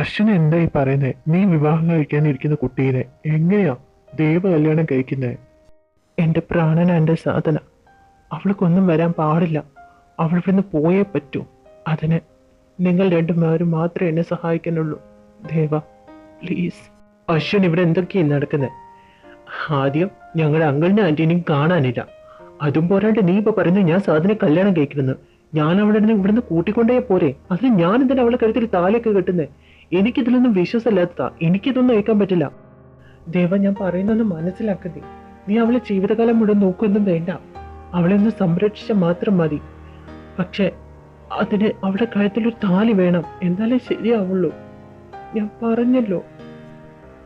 അശ്വൻ എന്തായി പറയുന്നേ? നീ വിവാഹം കഴിക്കാനിരിക്കുന്ന കുട്ടീനെ. എങ്ങനെയാ? ദൈവ കല്യാണം കഴിക്കുന്നേ. എന്റെ പ്രാണന എന്റെ സാധന. അവൾക്കൊന്നും വരാൻ പാടില്ല. അവൾ ഇവിടുന്ന് പോയേ പറ്റൂ. അതിന് നിങ്ങൾ രണ്ടുപേരും മാത്രമേ എന്നെ സഹായിക്കാനുള്ളൂ. ദേവ പ്ലീസ്. അശ്വൻ ഇവിടെ എന്തൊക്കെയാണ് നടക്കുന്നത് ആദ്യം ഞങ്ങളുടെ അങ്കിളിനെ ആന്റീനെയും കാണാനില്ല. അതും പോരാണ്ട് നീ ഇപ്പൊ പറയുന്നത് ഞാൻ സാധനം കല്യാണം കഴിക്കുന്നത്. ഞാൻ അവളെ ഇവിടുന്ന് കൂട്ടിക്കൊണ്ടേ പോരെ. അതിന് ഞാൻ എന്തിനാ അവളെ കഴുത്തിൽ താലൊക്കെ കെട്ടുന്നത് എനിക്കിതിലൊന്നും വിശ്വാസമില്ലാത്ത എനിക്കിതൊന്നും ഏൽക്കാൻ പറ്റില്ല. ദേവ ഞാൻ പറയുന്നൊന്ന് മനസ്സിലാക്കുന്നേ നീ അവളെ ജീവിതകാലം മുഴുവൻ നോക്കൊന്നും വേണ്ട. അവളെ ഒന്ന് സംരക്ഷിച്ച മാത്രം മതി. പക്ഷെ അതിന് അവളുടെ കഴുത്തിൽ ഒരു താലി വേണം. എന്നാലേ ശരിയാവുള്ളൂ. ഞാൻ പറഞ്ഞല്ലോ.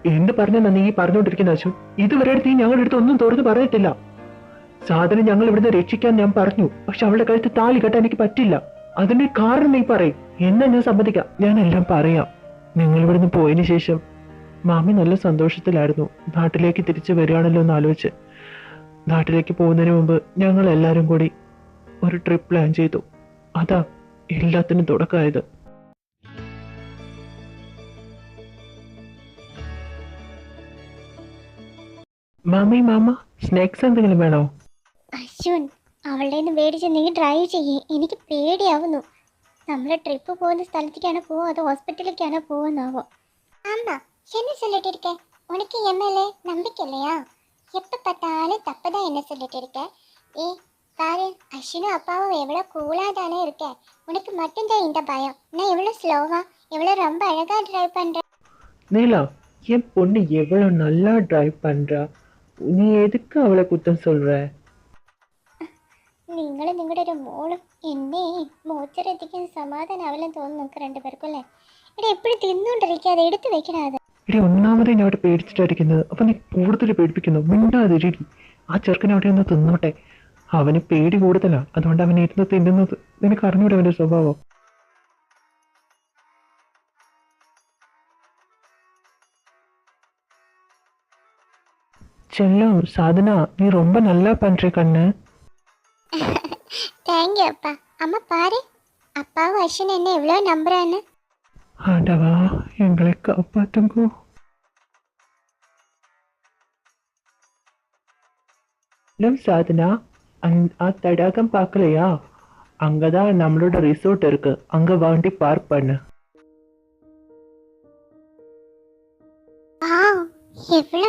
എന്ത് പറഞ്ഞാ നീ പറഞ്ഞുകൊണ്ടിരിക്കുന്ന അശു ഇതുവരെ അടുത്ത് നീ ഞങ്ങളുടെ അടുത്ത് ഒന്നും തുറന്ന് പറഞ്ഞിട്ടില്ല. സാധനം ഞങ്ങൾ ഇവിടുന്ന് രക്ഷിക്കാൻ ഞാൻ പറഞ്ഞു. പക്ഷെ അവളുടെ കഴുത്ത് താലി കെട്ടാൻ എനിക്ക് പറ്റില്ല. അതിന്റെ കാരണം നീ പറയും. എന്നാ ഞാൻ സമ്മതിക്കാം? ഞാൻ എല്ലാം പറയാം. നിങ്ങൾ ഇവിടുന്ന് പോയതിനു ശേഷം മാമി നല്ല സന്തോഷത്തിലായിരുന്നു. നാട്ടിലേക്ക് തിരിച്ചു വരികയാണല്ലോ എന്ന് ആലോചിച്ച്. നാട്ടിലേക്ക് പോകുന്നതിന് മുമ്പ് ഞങ്ങൾ എല്ലാവരും കൂടി ഒരു ട്രിപ്പ് പ്ലാൻ ചെയ്തു. അതാ എല്ലാത്തിനും തുടക്കമായത്. മാമി മാമ സ്നാക്സ് എന്തെങ്കിലും വേണോ? അശ്വൻ അവളുടെ നീ ഡ്രൈവ് ചെയ്യേ. എനിക്ക് പേടിയാവുന്നു. നമ്മൾ ട്രിപ്പ് പോകുന്ന സ്ഥലത്തേക്കാണോ പോവോ അതോ ഹോസ്പിറ്റലിലേക്കാണോ പോവെന്നാവോ ஆமா என்ன சொல்லிட்டு இருக்க உனக்கு என் மேல நம்பிக்கை இல்லையா எப்ப பார்த்தாலும் தப்புதான் என்ன சொல்லிட்டு இருக்க ஏ பாரு அஸ்வினும் அப்பாவும் எவ்வளோ கூலா தானே இருக்க உனக்கு மட்டும்தான் இந்த பயம் நான் எவ்வளோ ஸ்லோவா எவ்வளோ ரொம்ப அழகா டிரைவ் பண்றேன் நீலா என் பொண்ணு எவ்வளவு நல்லா டிரைவ் பண்றா நீ எதுக்கு அவளை குத்தம் சொல்ற നിങ്ങൾ നിങ്ങളുടെ ഒരു മോളും എന്നെ മോച്ചറെത്തിക്കാൻ സമാധാനാവില്ലെന്ന് തോന്നുന്നു നമുക്ക് രണ്ടുപേർക്കും അല്ലേ ഇവിടെ എപ്പോഴും തിന്നുകൊണ്ടിരിക്കാതെ എടുത്തു വെക്കണ അത് എടി ഒന്നാമതേ ഞാൻ അവിടെ പേടിച്ചിട്ടായിരിക്കുന്നത് അപ്പൊ നീ കൂടുതൽ പേടിപ്പിക്കുന്നു മിണ്ടാതിരി ആ ചെറുക്കൻ അവിടെ ഒന്ന് തിന്നോട്ടെ അവന് പേടി കൂടുതലാ അതുകൊണ്ട് അവൻ ഇരുന്ന് തിന്നുന്നത് നിനക്ക് അറിഞ്ഞൂടെ അവന്റെ സ്വഭാവം செல்லம் சாதனா நீ ரொம்ப நல்லா பண்ற கண்ணு தேங்க்யூ அப்பா அம்மா பாரு. அப்பாவும் அஸ்வின் என்ன எவ்வளோ நம்புறான்னு. ஆண்டவா எங்களை காப்பாத்துங்கோ. நம் சாதனா அந் ஆ தடாகம் பார்க்கலையா? அங்கதான் நம்மளோட ரிசோர்ட் இருக்கு. அங்க வாண்டி பார்க் பண்ணு. எவ்வளோ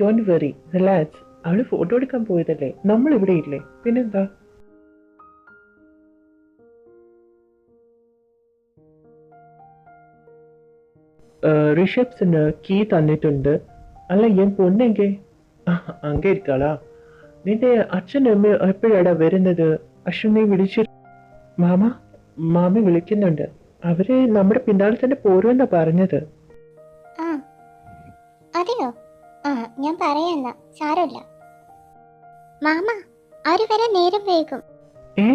ഡോണ്ട് വെറി റിലാക്സ് അവൾ ഫോട്ടോ എടുക്കാൻ പോയതല്ലേ? നമ്മൾ ഇവിടെ ഇല്ലേ? പിന്നെന്താ? റിഷബ്സിന് കീ തന്നിട്ടുണ്ട്. അല്ല ഞാൻ പൊണ്ണെങ്കെ അങ്ങേ ഇരിക്കാളാ. നിന്റെ അച്ഛനും അമ്മ എപ്പോഴാടാ വരുന്നത്? അശ്വിനെ വിളിച്ചു മാമ മാമി വിളിക്കുന്നുണ്ട്. അവർ നമ്മുടെ പിന്നാലെ തന്നെ പോരുമെന്നാ പറഞ്ഞത്. അതെയോ ഞാൻ പറയാന്ന സാരമില്ല. മാമ അവർ വരെ നേരം വേഗം ഏ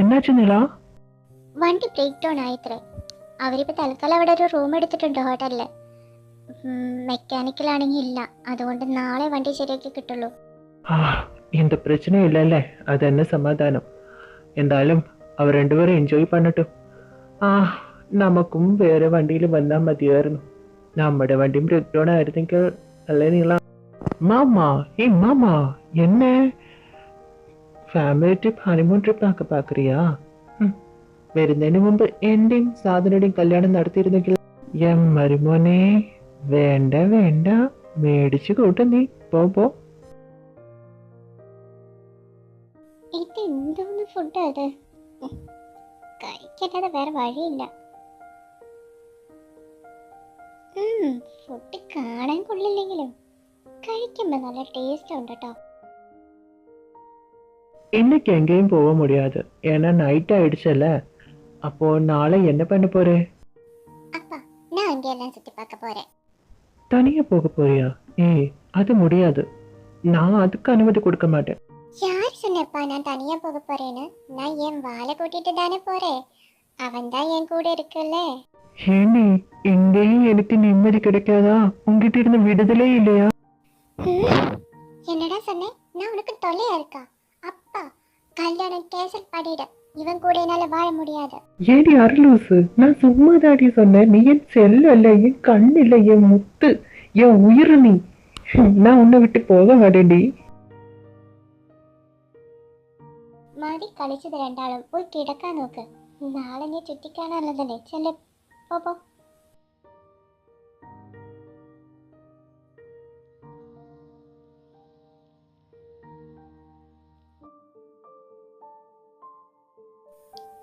എന്നാച്ചു നില വണ്ടി ബ്രേക്ക് ഡൗൺ ആയിത്രേ. അവരിപ്പോ തൽക്കാലം അവിടെ ഒരു റൂം എടുത്തിട്ടുണ്ട് ഹോട്ടലിൽ. മെക്കാനിക്കലാണെങ്കിൽ ഇല്ല. അതുകൊണ്ട് നാളെ വണ്ടി ശരിയാക്കി കിട്ടുള്ളൂ. എന്ത് പ്രശ്നമില്ലല്ലേ അത് തന്നെ സമാധാനം. എന്തായാലും അവർ രണ്ടുപേരും എൻജോയ് പണിട്ടു. ആ നമുക്കും വേറെ വണ്ടിയിൽ വന്നാൽ മതിയായിരുന്നു. നമ്മുടെ വണ്ടിയും ബ്രേക്ക് ഡൗൺ ആയിരുന്നെങ്കിൽ അല്ലേ നീളം? മാമാ ഏ മാമാ என்ன ഫാമിലി ട്രിപ്പ് ഹണിമൂൺ ട്രിപ്പ് ആക്ക പാക്കറിയാ വരുന്നതിന് മുമ്പ് എന്റെയും സാധനയുടെയും കല്യാണം നടത്തിയിരുന്നെങ്കിൽ എം മരുമോനെ വേണ്ട വേണ്ട മേടിച്ചു കൂട്ടും നീ പോ പോ ഇത് എന്തോന്ന് ഫുഡ് അത് ഉം. കഴിക്കല്ലാതെ വേറെ വഴിയില്ല ഫുഡ് കാണാൻ കൊള്ളില്ലെങ്കിലും കഴിക്കുമ്പോ നല്ല ടേസ്റ്റ് ഉണ്ട് കേട്ടോ இன்னைக்கு எங்கேயும் போக முடியாது ஏன்னா நைட் ஆயிடுச்சுல்ல அப்போ நாளை என்ன பண்ண போறே அப்பா நான் அங்கே எல்லாம் சுத்தி பார்க்க போறேன் தனியா போக போறியா ஏய் அது முடியாது நான் அதுக்கு அனுமதி கொடுக்க மாட்டேன் யார் சொன்னப்பா நான் தனியா போக போறேன்னு நான் என் வாழை கூட்டிட்டு தானே போறேன் அவன் தான் என் கூட இருக்குல்ல ஏண்டி எங்கேயும் எனக்கு நிம்மதி கிடைக்காதா உங்ககிட்ட இருந்து விடுதலே இல்லையா ம், என்னடா சொன்னேன் கொலையா இருக்கா அப்பா கல்யாணம் கேசல் பண்ணிடு இவன் கூட என்னால வாழ முடியாது ஏடி அருளூசு நான் சும்மா தாடி சொன்னேன் நீ என் செல்ல என் கண்ணில்ல என் முத்து என் உயிர் நீ நான் உன்னை விட்டு போக மாட்டேன்டி മതി കളിച്ചത് രണ്ടാളും പോയി കിടക്കാൻ നോക്ക് നാളെ നീ ചുറ്റിക്കാണുള്ളതല്ലേ ചെല്ലെ പോ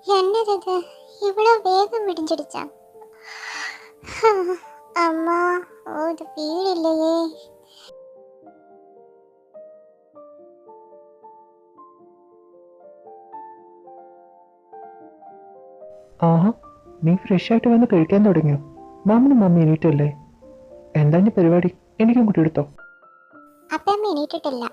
എന്നതത് ഇവിടെ വേഗം വിടിഞ്ചിടിച്ച. അമ്മ ഓ ഇത് ആഹാ നീ ഫ്രഷ് ആയിട്ട് വന്ന് കഴിക്കാൻ തുടങ്ങിയോ? മാമനും മമ്മി എണീറ്റല്ലേ? എന്താ ഞാൻ പരിപാടി? എനിക്കും കുട്ടി എടുത്തോ? അപ്പം എണീറ്റിട്ടില്ല.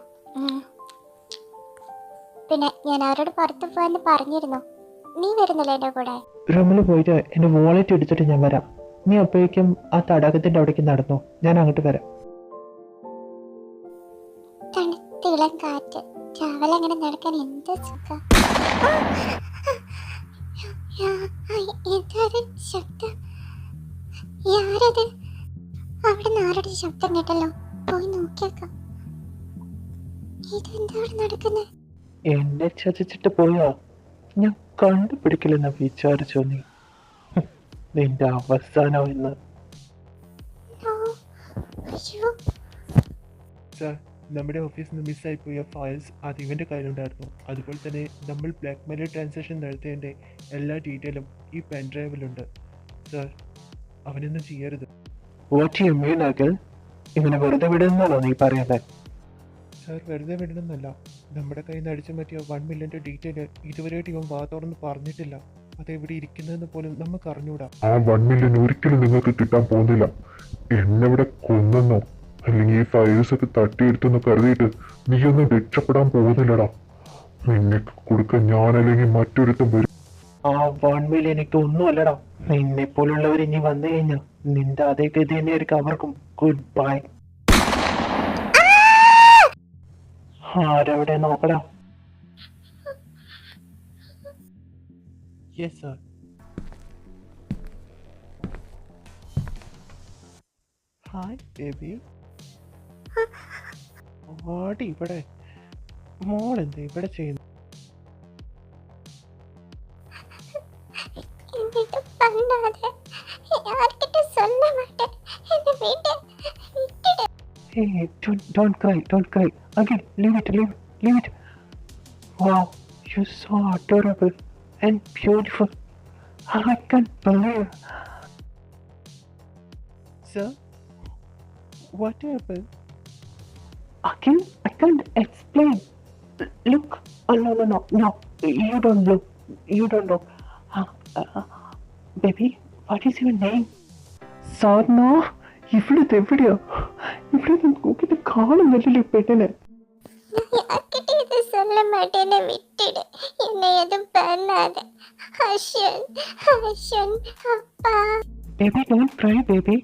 പിന്നെ ഞാൻ അവരോട് പുറത്ത് പോയെന്ന് പറഞ്ഞിരുന്നു. നീ വരുന്നില്ല എന്റെ കൂടെ? റൂമിൽ പോയിട്ട് എന്റെ വാളറ്റ് എടുത്തിട്ട് ഞാൻ വരാം. നീ അപ്പോഴേക്കും ആ തടാകത്തിന്റെ അവിടേക്ക് നടന്നു. ഞാൻ അങ്ങോട്ട് വരാം. തണുത്തിളം കാറ്റ്. രാവിലെ അങ്ങനെ നടക്കാൻ എന്ത് സുഖം? ശബ്ദം? ആരത് അവിടെ ആരുടെ ശബ്ദം കേട്ടല്ലോ? പോയി നോക്കിയേക്കാം. ഇതെന്താ അവിടെ നടക്കുന്നത് എന്നെ ചതിച്ചിട്ട് പോയോ? ഞാൻ കണ്ടുപിടിക്കില്ലെന്ന് വിചാരിച്ചോ നീ? നിന്റെ അവസാനം എന്ന് സാർ നമ്മുടെ ഓഫീസിൽ നിന്ന് മിസ്സായി പോയ ഫയൽസ് അത് ഇവന്റെ കയ്യിലുണ്ടായിരുന്നു. അതുപോലെ തന്നെ നമ്മൾ ബ്ലാക്ക് മെയിൽ ട്രാൻസാക്ഷൻ നടത്തിയതിന്റെ എല്ലാ ഡീറ്റെയിലും ഈ പെൻ ഡ്രൈവിലുണ്ട് സാർ അവനൊന്നും ചെയ്യരുത്. വാട്ട് യു മീൻ അഖിൽ ഇവനെ വെറുതെ വിടുന്നതാണോ നീ പറയുന്നത് സാർ വെറുതെ വിടണമെന്നല്ല. നമ്മുടെ കയ്യിൽ നിന്ന് അടിച്ചു മാറ്റിയ വൺ മില്യന്റെ ഡീറ്റെയിൽ ഇതുവരെയായിട്ട് ഇവൻ വാ തുറന്ന് പറഞ്ഞിട്ടില്ല. അത് എവിടെ ഇരിക്കുന്നതെന്ന് പോലും നമുക്ക് അറിഞ്ഞൂടാ. ആ വൺ മില്യൺ ഒരിക്കലും നിങ്ങൾക്ക് കിട്ടാൻ പോകുന്നില്ല. എന്നെവിടെ കൊന്നെന്നോ? അല്ലെങ്കിൽ ഈ ഫയൽസ് ഒക്കെ തട്ടിയെടുത്തെന്ന് കരുതിയിട്ട് നീ ഒന്നും രക്ഷപ്പെടാൻ പോകുന്നില്ലടാ. നിനക്ക് കൊടുക്കാൻ ഞാനല്ലെങ്കിൽ മറ്റൊരുത്തം വരും. ആ വൺ മില്യൺ എനിക്ക് ഒന്നുമല്ലടാ നിന്നെ പോലുള്ളവർ ഇനി വന്നു കഴിഞ്ഞാൽ നിന്റെ അതേ ഗതി തന്നെയായിരിക്കും അവർക്കും. ഗുഡ് ബൈ ആരവിടെ നോക്കടാ യെസ് സർ ഹായ് ബേബി വാടി ഇവിടെ മോൾ എന്താ ഇവിടെ ചെയ്യുന്നു എന്നിട്ട് பண்ணாத யார்கிட்ட சொல்ல மாட்டேன் என்னை விட்டு Hey, hey, don't, don't cry, don't cry. Again, leave it, leave it, leave it. Wow, you're so adorable and beautiful. I can't believe. Sir, what happened? Again, I can't explain. Look, oh no, no, no, no. You don't look. You don't look. Uh, uh, baby, what is your name? Sorno? ഇവിടുത്തെ എവിടെയാ ഇവിടെ നോക്കിട്ട് കാണുന്നില്ലല്ലോ ഈ പെണ്ണിനെ நான் யார்கிட்ட இதை சொல்ல மாட்டேன்னு விட்டுடு என்னை எதுவும் பண்ணாத அஸ்வன் அஸ்வன் அப்பா ബേബി ഡോണ്ട് ക്രൈ ബേബി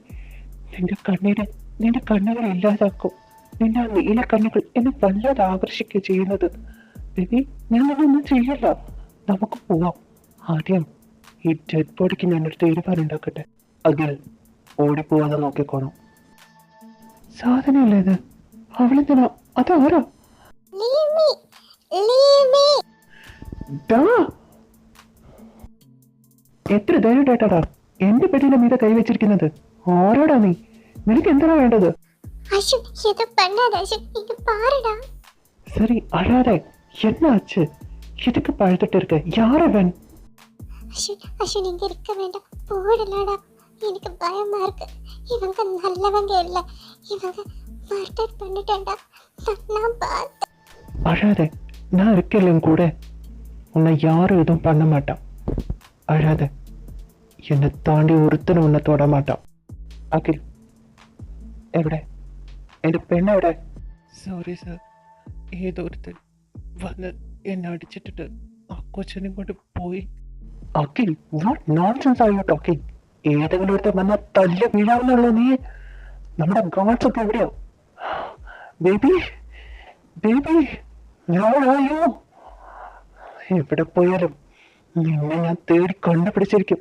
നിന്റെ കണ്ണീര് നിന്റെ കണ്ണുകൾ ഇല്ലാതാക്കും നിന്റെ ആ നീല കണ്ണുകൾ എന്നെ വല്ലാതെ ആകർഷിക്കുക ചെയ്യുന്നത് ബേബി ഞാൻ നിന്നൊന്നും ചെയ്യല്ല നമുക്ക് പോവാം ആദ്യം ഈ ഡെഡ് ബോഡിക്ക് ഞാനൊരു തീരുമാനമുണ്ടാക്കട്ടെ അഖിൽ ഓടിപ്പോവാതെ നോക്കിക്കോണം സാധനമല്ലേ ഇത് അവളെന്തിനാ അതാരാ leave me leave me ഡാ എത്ര ധൈര്യമായിട്ടാടാ എന്റെ പെട്ടിയുടെ മീത കൈവച്ചിരിക്കുന്നത് ആരോടാ നീ നിനക്ക് എന്താണ് വേണ്ടത് அஸ்வன் எதுவும் பண்ணாத அஸ்வன் இங்க பாருடா சரி அழாத என்ன ஆச்சு எதுக்கு பழுத்துட்டு இருக்க யார் அவன் அஸ்வின் அஸ்வின் இங்க இருக்க வேண்டாம் போடலாடா எனக்கு பயமா இருக்கு. இவங்க நல்லவங்க இல்லை. இவங்க மர்டர் பண்ணிட்டேன்டா. நான் பார்த்தேன் அழாத நான் இருக்கலங்க கூட. உன்னை யாரும் எதுவும் பண்ண மாட்டான். அழாத என்னை தாண்டி ஒருத்தனை உன்னை தொட மாட்டான். அகில் எവിടെ என் பெண்ணை விட. சாரி சார் ஏதோ ஒருத்தர் வந்து என்னை அடிச்சிட்டு அக்கோச்சனை மட்டும் போய் Akhil what nonsense are you talking ഏതെങ്കിലും ഒരുത്തൻ വന്നാൽ തല്ല് വീഴാവുന്നുള്ളൂ നീ? നമ്മുടെ ഗോഡ്സ് ഒക്കെ എവിടെയോ? ബേബി ബേബി ഞാനായോ? എവിടെ പോയാലും നിന്നെ ഞാൻ തേടി കണ്ടുപിടിച്ചിരിക്കും.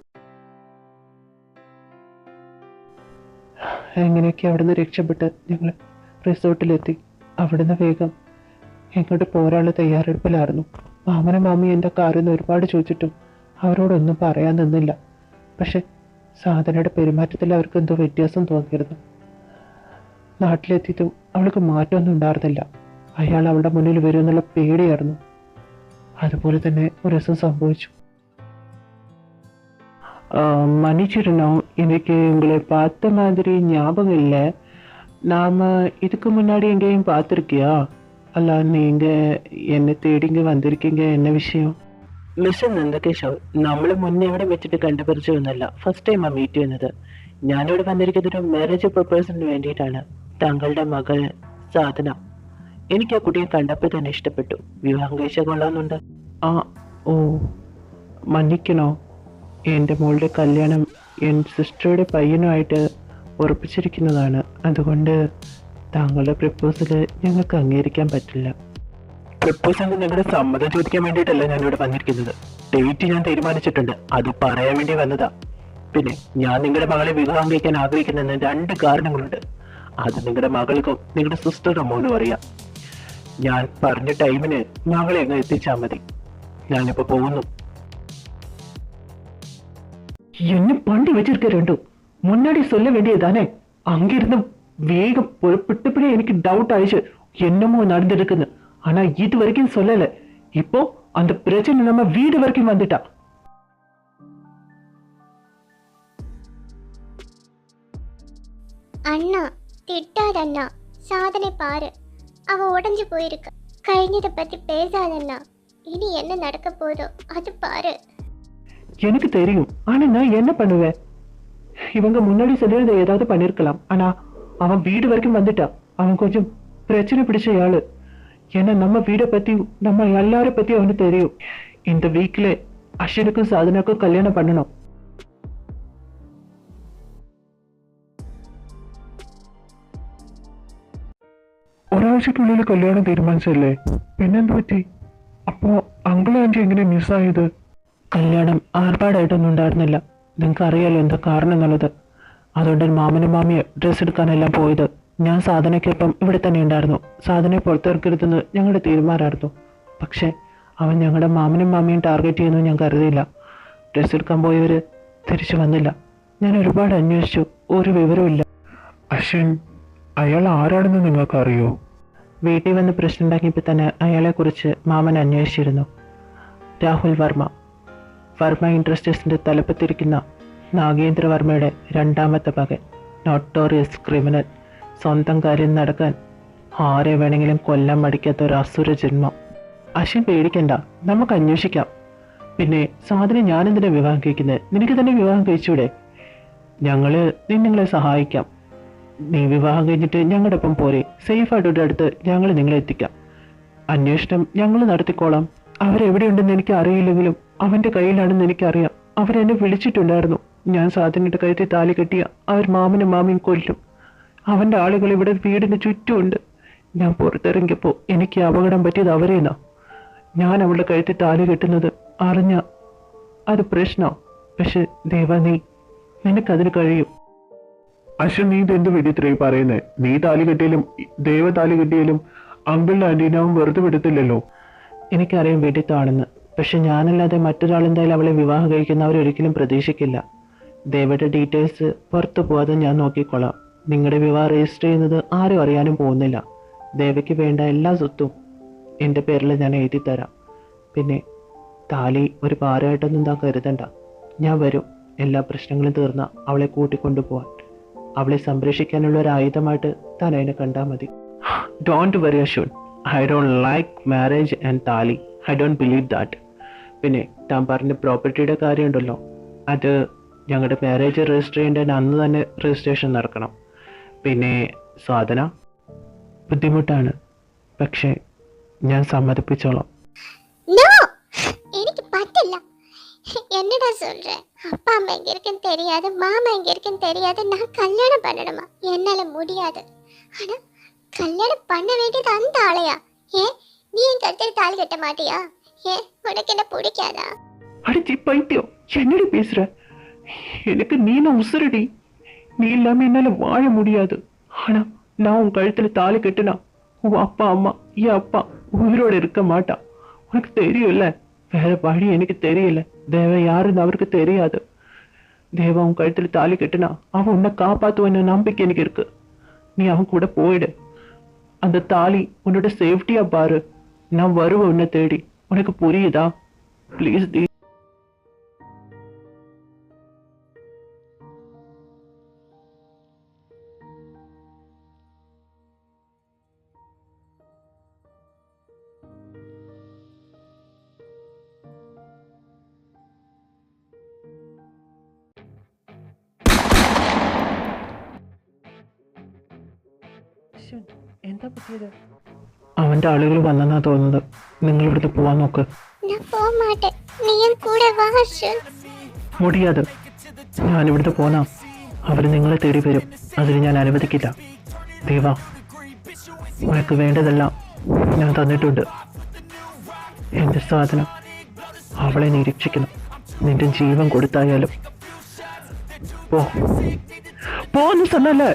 എങ്ങനെയൊക്കെ അവിടുന്ന് രക്ഷപ്പെട്ട് ഞങ്ങൾ റിസോർട്ടിലെത്തി. അവിടുന്ന് വേഗം എങ്ങോട്ട് പോരാനുള്ള തയ്യാറെടുപ്പിലായിരുന്നു. മാമനും മാമി എന്റെ കാറിൽ ഒരുപാട് ചോദിച്ചിട്ടും അവരോടൊന്നും പറയാൻ നിന്നില്ല. പക്ഷെ സാധനയുടെ പെരുമാറ്റത്തിൽ അവർക്ക് എന്തോ വ്യത്യാസം തോന്നിയിരുന്നു നാട്ടിലെത്തിയിട്ടും അവൾക്ക് മാറ്റമൊന്നും ഉണ്ടായിരുന്നില്ല അയാൾ അവളുടെ മുന്നിൽ വരുമെന്നുള്ള പേടിയായിരുന്നു അതുപോലെ തന്നെ ഒരു ദിവസം സംഭവിച്ചു மன்னிச்சிடணும் எனக்கு உங்களை பார்த்த மாதிரி ஞாபகம் இல்லை நாம இதுக்கு முன்னாடி எங்கேயும் பார்த்துருக்கியா அல்ல நீங்க എന്നെ തേടി ഇങ്ങ് വന്നിരിക്കീങ്ക എന്ന വിഷയം മിസ്റ്റർ നന്ദകിഷോർ നമ്മൾ മുന്നേ എവിടെ വെച്ചിട്ട് കണ്ടുപരിച്ചതൊന്നുമല്ല ഫസ്റ്റ് ടൈം ആ മീറ്റ് ചെയ്യുന്നത്. ഞാനിവിടെ വന്നിരിക്കുന്നത് ഒരു മാരേജ് പ്രപ്പോസലിന് വേണ്ടിയിട്ടാണ്. താങ്കളുടെ മകൾ സാധന. എനിക്ക് ആ കുട്ടിയെ കണ്ടപ്പോൾ തന്നെ ഇഷ്ടപ്പെട്ടു. വിവാഹം കഴിച്ച കൊള്ളാമെന്നുണ്ട്. ആ ഓ മന്നിക്കണോ? എന്റെ മോളുടെ കല്യാണം എൻ സിസ്റ്ററുടെ പയ്യനുമായിട്ട് ഉറപ്പിച്ചിരിക്കുന്നതാണ്. അതുകൊണ്ട് താങ്കളുടെ പ്രപ്പോസൽ ഞങ്ങൾക്ക് അംഗീകരിക്കാൻ പറ്റില്ല. പ്രപ്പോസലിന് നിങ്ങളുടെ സമ്മതം ചോദിക്കാൻ വേണ്ടിയിട്ടല്ല ഞാൻ ഇവിടെ വന്നിരിക്കുന്നത് ഡേറ്റ് ഞാൻ തീരുമാനിച്ചിട്ടുണ്ട് അത് പറയാൻ വേണ്ടി വന്നതാ പിന്നെ ഞാൻ നിങ്ങളുടെ മകളെ വിവാഹം കഴിക്കാൻ ആഗ്രഹിക്കുന്നതിന് രണ്ട് കാരണങ്ങളുണ്ട് അത് നിങ്ങളുടെ മകൾക്കും നിങ്ങളുടെ സിസ്റ്ററുടെ മോനും അറിയാം ഞാൻ പറഞ്ഞ ടൈമിന് മകളെ അങ്ങ് എത്തിച്ചാൽ മതി ഞാനിപ്പോ പോകുന്നു என்ன பண்ணி வச்சிருக்க ரெண்டும் முன்னாடி சொல்ல வேண்டியதானே அங்கிருந்து வேகம் புறப்பட்டபடியே எனக்கு டவுட் ஆயிடுச்சு என்னமோ நடந்திருக்குன்னு ஆனா இது வரைக்கும் சொல்லல. இப்போ அந்த பிரச்சனை நம்ம வீடு வரைக்கும் வந்துட்டா. அண்ணா திட்டாத அண்ணா சாதனை பாரு. அவ உடஞ்சு போயிருக்கு. கழிஞ்சதை பத்தி பேசாதண்ணா. இனி என்ன நடக்க போதோ அது பாரு. எனக்கு தெரியும். ஆனா நான் என்ன பண்ணுவேன்? இவங்க முன்னாடி சொல்லியிருந்த ஏதாவது பண்ணிருக்கலாம். ஆனா அவன் வீடு வரைக்கும் வந்துட்டான் அவன் கொஞ்சம் பிரச்சனை பிடிச்ச ஆளு. ஏன்னா நம்ம வீடை பத்தி நம்ம எல்லாரும் பத்தி அவனுக்கு தெரியும் இந்த வீக்ல அஸ்வினுக்கும் சாதனாக்கும் கல்யாணம் பண்ணணும் ഒരാഴ്ചക്കുള്ളിൽ കല്യാണം തീരുമാനിച്ചല്ലേ പിന്നെന്ത് പറ്റി അപ്പോ അങ്കിൾ ആന്റി എങ്ങനെ മിസ്സായത് കല്യാണം ആർഭാടായിട്ടൊന്നും ഉണ്ടായിരുന്നില്ല നിങ്ങൾക്ക് അറിയാലോ എന്താ കാരണം എന്നുള്ളത് അതുകൊണ്ട് മാമനും മാമിയെ ഡ്രസ്സ് എടുക്കാനെല്ലാം പോയത് ഞാൻ സാധനയ്ക്കൊപ്പം ഇവിടെ തന്നെ ഉണ്ടായിരുന്നു. സാധനയെ പുറത്തിറക്കരുതെന്ന് ഞങ്ങളുടെ തീരുമാനമായിരുന്നു. പക്ഷേ അവൻ ഞങ്ങളുടെ മാമനും മാമിയും ടാർഗറ്റ് ചെയ്യുന്നു ഞാൻ കരുതിയില്ല. ഡ്രസ്സ് എടുക്കാൻ പോയവർ തിരിച്ചു വന്നില്ല. ഞാൻ ഒരുപാട് അന്വേഷിച്ചു. ഒരു വിവരമില്ല അശ്വിൻ അയാൾ ആരാണെന്ന് നിങ്ങൾക്കറിയോ? വീട്ടിൽ വന്ന് പ്രശ്നം ഉണ്ടാക്കിയപ്പോൾ തന്നെ അയാളെക്കുറിച്ച് മാമൻ അന്വേഷിച്ചിരുന്നു. രാഹുൽ വർമ്മ. വർമ്മ ഇൻഡസ്ട്രീസിന്റെ തലപ്പത്തിരിക്കുന്ന നാഗേന്ദ്ര വർമ്മയുടെ രണ്ടാമത്തെ മകൻ. നോട്ടോറിയസ് ക്രിമിനൽ സ്വന്തം കാര്യം നടക്കാൻ ആരെ വേണമെങ്കിലും കൊല്ലം മടിക്കാത്ത ഒരു അസുര ജന്മം. അശ്വൻ പേടിക്കണ്ട നമുക്ക് അന്വേഷിക്കാം. പിന്നെ സാധന ഞാനെന്തിനാ വിവാഹം കഴിക്കുന്നത് നിനക്ക് തന്നെ വിവാഹം കഴിച്ചൂടെ? ഞങ്ങൾ നിങ്ങളെ സഹായിക്കാം. നീ വിവാഹം കഴിഞ്ഞിട്ട് ഞങ്ങളുടെ ഒപ്പം പോരെ. സേഫ് ആയിട്ട് അടുത്ത് ഞങ്ങൾ നിങ്ങളെ എത്തിക്കാം. അന്വേഷണം ഞങ്ങൾ നടത്തിക്കോളാം. അവരെവിടെയുണ്ടെന്ന് എനിക്ക് അറിയില്ലെങ്കിലും അവന്റെ കയ്യിലാണെന്ന് എനിക്കറിയാം. അവരെന്നെ വിളിച്ചിട്ടുണ്ടായിരുന്നു. ഞാൻ സാധനയുടെ കഴുത്തിൽ താലി കെട്ടിയ അവർ മാമനും മാമിയും കൊല്ലും. അവന്റെ ആളുകൾ ഇവിടെ വീടിന് ചുറ്റുമുണ്ട്. ഞാൻ പുറത്തിറങ്ങിയപ്പോൾ എനിക്ക് അപകടം പറ്റിയത് അവരേന്നാ. ഞാൻ അവളുടെ കഴുത്തിൽ താലി കെട്ടുന്നത് അറിഞ്ഞ അത് പ്രശ്നോ? പക്ഷെ ദേവ നീ നിനക്കതിന് കഴിയും. അശ്വൻ നീ ഇതെന്ത് വെടിത്രയും പറയുന്നേ? നീ താലി കെട്ടിയാലും ദേവ താലി കെട്ടിയാലും അങ്കിളിന്റെ അന്റീനാവും വെറുതെ വിടത്തില്ലല്ലോ. എനിക്കറിയാം താണെന്ന്. പക്ഷെ ഞാനല്ലാതെ മറ്റൊരാൾ മറ്റൊരാളെന്തായാലും അവളെ വിവാഹം കഴിക്കുന്നവരൊരിക്കലും പ്രതീക്ഷിക്കില്ല. ദേവയുടെ ഡീറ്റെയിൽസ് പുറത്തു പോകാതെ ഞാൻ നോക്കിക്കോളാം നിങ്ങളുടെ വിവാഹം രജിസ്റ്റർ ചെയ്യുന്നത് ആരും അറിയാനും പോകുന്നില്ല. ദേവയ്ക്ക് വേണ്ട എല്ലാ സ്വത്തും എന്റെ പേരിൽ ഞാൻ എഴുതി തരാം. പിന്നെ താലി ഒരു ഭാരമായിട്ടൊന്നും താൻ കരുതണ്ട. ഞാൻ വരും. എല്ലാ പ്രശ്നങ്ങളും തീർന്ന അവളെ കൂട്ടിക്കൊണ്ടുപോവാൻ. അവളെ സംരക്ഷിക്കാനുള്ള ഒരു ആയുധമായിട്ട് താൻ അതിനെ കണ്ടാൽ മതി. Don't worry Ashwin. I don't like marriage and thali. I don't believe that പിന്നെ താൻ പറഞ്ഞ പ്രോപ്പർട്ടിയുടെ കാര്യമുണ്ടല്ലോ. അത് ഞങ്ങളുടെ മാരേജ് രജിസ്റ്റർ ചെയ്യേണ്ടതിന് അന്ന് തന്നെ രജിസ്ട്രേഷൻ നടക്കണം. പിന്നെ സാധന ബുദ്ധിമുട്ടാണ് പക്ഷേ ഞാൻ സമ്മതിപ്പിച്ചോളാം நோ எனக்கு பத்தல என்னடா சொல்ற அப்பா அம்மா எங்க இருக்குன்னு தெரியாது மாமா எங்க இருக்குன்னு தெரியாது நான் கல்யாணம் பண்ணணுமா என்னால முடியாது ஆனா கல்யாணம் பண்ண வேண்டியது அந்த ஆளையா ஏன் நீ என் கழுத்தில் தாலி கட்ட மாட்டியா ஏன் உனக்கு என்ன பிடிக்காதா அடிச்சி பைத்தியம் என்னடி பேசுற எனக்கு நீ நான் உசுரடி நீ இல்லாம என்னால வாழ முடியாது. ஆனா நான் உன் கழுத்துல தாலி கட்டுனா உன் அப்பா அம்மா என் அப்பா உயிரோட இருக்க மாட்டான் உனக்கு தெரியும்ல வேற வழி எனக்கு தெரியல. தேவ யாருன்னு அவருக்கு தெரியாது. தேவா உன் கழுத்துல தாலி கட்டுனா அவன் உன்னை காப்பாத்துவன்னு நம்பிக்கை எனக்கு இருக்கு. நீ அவன் கூட போயிடு. அந்த தாலி உன்னோட சேஃப்டியா பாரு. நான் வருவேன் உன்னை தேடி. உனக்கு புரியுதா? ப்ளீஸ் டி അർജുൻ എന്താ പറ്റിയത്? അവന്റെ ആളുകൾ വന്നെന്നാ തോന്നുന്നത്. നിങ്ങൾ ഇവിടുത്തെ പോവാൻ നോക്ക്. മുടിയാത്. ഞാൻ ഇവിടുത്തെ പോന്നാ. അവർ നിങ്ങളെ തേടി വരും. അതിന് ഞാൻ അനുവദിക്കില്ല. ദൈവ ഉനക്ക് വേണ്ടതെല്ലാം ഞാൻ തന്നിട്ടുണ്ട്. എന്റെ സാധനം അവളെ നിരീക്ഷിക്കണം നിന്റെ ജീവൻ കൊടുത്തായാലും. പോ. പോന്ന് സ്ഥലല്ലേ